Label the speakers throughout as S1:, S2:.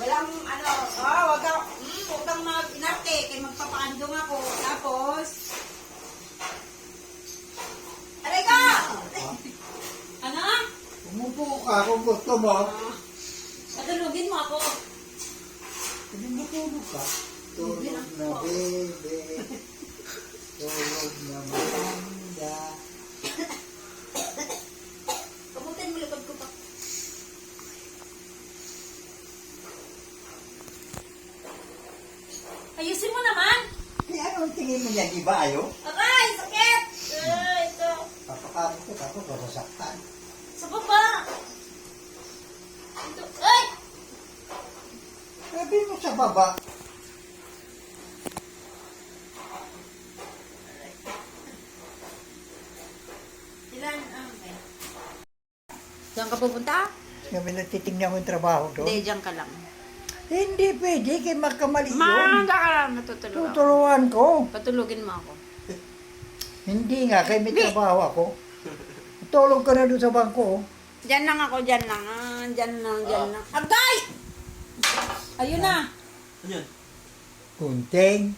S1: Walang ano, oh, wag ka, mm, wag kang
S2: mag-inarte, kay magpapaandong
S1: ako. Tapos, aray ka! ano? Umupo ka kung gusto mo.
S2: Ah, patulugin mo ako. Hindi matulog ka. Tulog na, baby. Ayusin mo naman!
S1: Eh, ano ang tingin mo niyan? Iba ayo?
S2: Aray! Sakit! Ay, ito.
S1: Papakamot ko, tapos masasaktan.
S2: Sa baba! Ito. Ay!
S1: Sabi mo sa baba.
S2: Ilan ang okay. Diyan ka pupunta?
S1: Sabi na titingnan ko yung trabaho doon.
S2: Hindi, diyan ka lang.
S1: Hindi pwede, kay magkamali yun.
S2: Manda ka lang, natutulog ako.
S1: Tutulungan ko.
S2: Patulugin mo ako.
S1: Hindi nga, kay may trabaho ako. Tulog ka na doon sa bangko. oh.
S2: Diyan lang ako, diyan lang. Ah, diyan lang, diyan lang. Agay! Ayun na.
S3: Ano
S1: Kunting.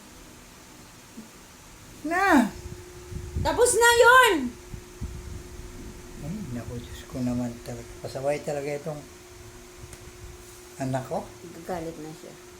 S1: Na.
S2: Tapos na yon.
S1: Ay, naku, Diyos ko naman talaga. Pasaway talaga itong anak ko.
S2: Gagalit na siya.